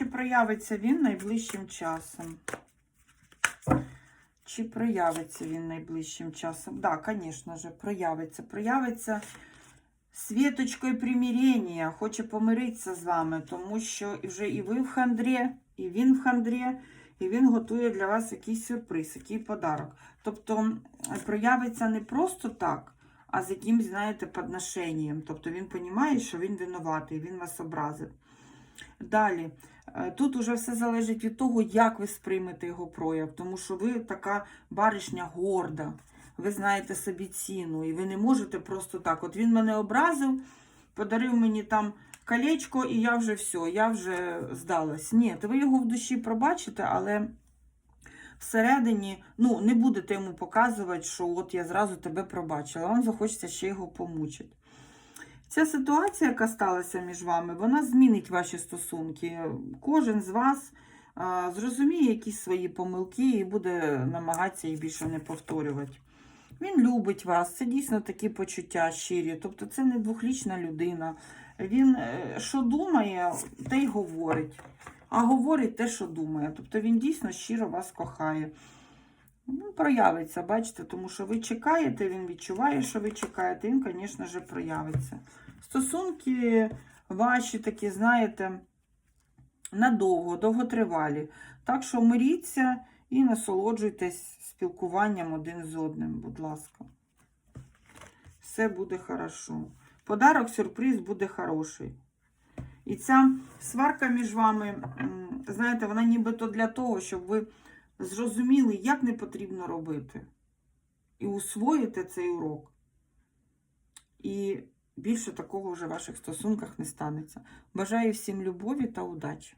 Чи проявиться він найближчим часом? Чи проявиться він найближчим часом? Так, да, звісно ж, проявиться. Проявиться світочкою примирення, хоче помиритися з вами, тому що вже і ви в хандрі, і він в хандрі, і він готує для вас якийсь сюрприз, який подарок. Тобто проявиться не просто так, а з якимсь, знаєте, подношенням. Тобто він розуміє, що він винуватий, він вас образив. Далі, е, тут уже все залежить від того, як ви сприймете його прояв, тому що ви така баришня горда, ви знаєте собі ціну, і ви не можете просто так. От він мене образив, подарив мені там колечко, і я вже все, я вже здалась. Ні, ви його в душі пробачите, але всередині ну, не будете йому показувати, що от я зразу тебе пробачила. Вам захочеться ще його помучити. Ця ситуація, яка сталася між вами, вона змінить ваші стосунки. Кожен з вас а, зрозуміє якісь свої помилки і буде намагатися їх більше не повторювати. Він любить вас, це дійсно такі почуття щирі. Тобто це не двохлічна людина. Він е, що думає, те й говорить. А говорить те, що думає. Тобто він дійсно щиро вас кохає. Ну, проявиться, бачите, тому що ви чекаєте, він відчуває, що ви чекаєте, він, звісно ж, проявиться. Стосунки ваші такі, знаєте, надовго, довготривалі. Так що миріться і насолоджуйтесь спілкуванням один з одним, будь ласка. Все буде хорошо. Подарок, сюрприз буде хороший. І ця сварка між вами, знаєте, вона нібито для того, щоб ви зрозуміли, як не потрібно робити. І усвоїте цей урок. І більше такого вже в ваших стосунках не станеться. Бажаю всім любові та удачі!